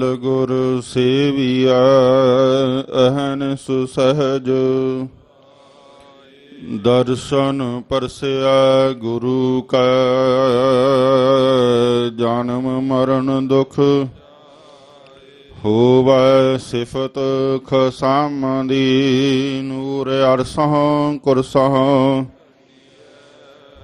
ਗੁਰ ਸੇਵੀਆ ਅਹਨ ਸੁਸਹਜ। ਦਰਸ਼ਨ ਪਰਸਿਆ ਗੁਰੂ ਕਾ, ਜਨਮ ਮਰਨ ਦੁਖ ਹੋਵੈ ਸਿਫਤ ਖਸਮ ਦੀ। ਨੂਰ ਅਰਸਹ ਕੁਰਸਹ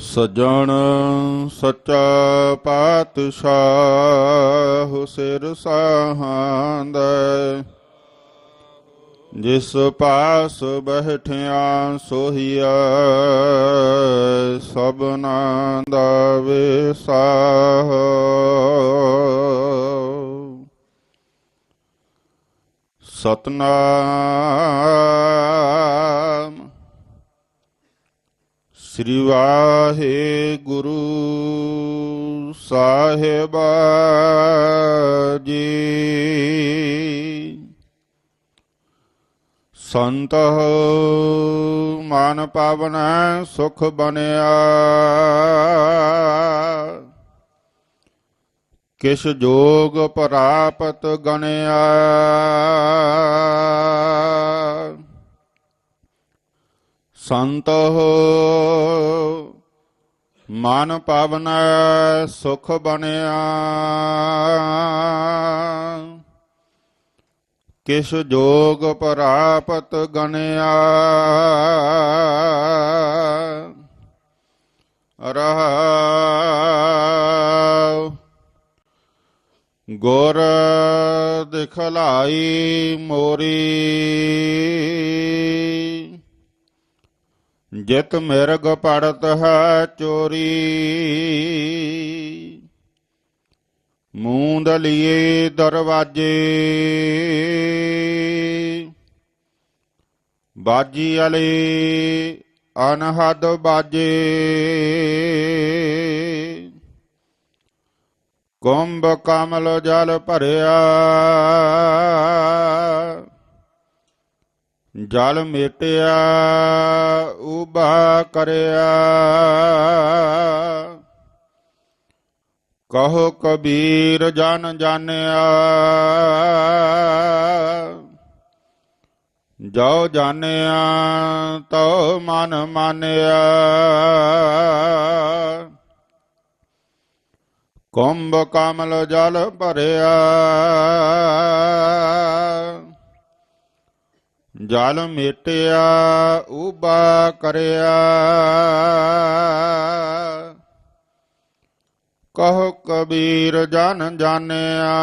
ਸਜਣ ਸੱਚਾ ਪਾਤਸ਼ਾਹ ਸਿਰ ਸਾਹਾਂਦਾ। ਜਿਸ ਪਾਸ ਬਹਿਠਿਆ ਸੋਹੀਆ ਸਭਨਾ ਦਾ ਵਿਸਾਹ। ਸਤਨਾਮ ਸ੍ਰੀ ਵਾਹਿਗੁਰੂ ਸਾਹਿਬ ਜੀ ਸੰਤ ਮਨ ਪਾਵਨ ਸੁਖ ਬਨਿਆ ਕਿਛ ਜੋਗ ਪ੍ਰਾਪਤ ਗਣਿਆ ਸੰਤ ਮਨ ਪਾਵਨ ਸੁਖ ਬਣਿਆ ਕਿਛ ਜੋਗ ਪ੍ਰਾਪਤ ਗਣਿਆ ਰਹਾ ਗੁਰ ਦਿਖਲਾਈ ਮੋਰੀ जित मृग पड़त है चोरी। मूंद लिए दरवाजे। बाजी अले अनहद बाजे। कुंभ कमल जल भरिया। ਜਲ ਮੇਟਿਆ ਉਬਾ ਕਰਿਆ ਕਹੋ ਕਬੀਰ ਜਨ ਜਾਣਿਆ ਜੋ ਜਾਣਿਆ ਤੋ ਮਨ ਮਾਨਿਆ ਕੁੰਭ ਕਮਲ ਜਲ ਭਰਿਆ ਜਲ ਮੇਟਿਆ ਉਬਾ ਕਰਿਆ ਕਹੋ ਕਬੀਰ ਜਨ ਜਾਣਿਆ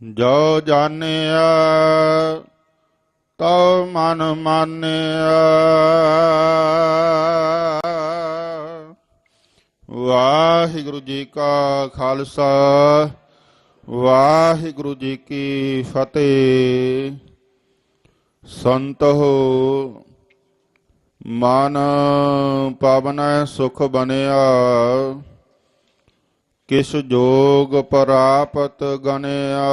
ਜੋ ਜਾਣਿਆ ਤਉ ਮਨ ਮਾਨਿਆ ਵਾਹਿਗੁਰੂ ਜੀ ਕਾ ਖਾਲਸਾ ਵਾਹਿਗੁਰੂ ਜੀ ਕੀ ਫਤਿਹ। ਸੰਤੋ ਮਨ ਪਾਵਨ ਸੁਖ ਬਨਿਆ ਕਿਸ ਜੋਗ ਪ੍ਰਾਪਤ ਗਨਿਆ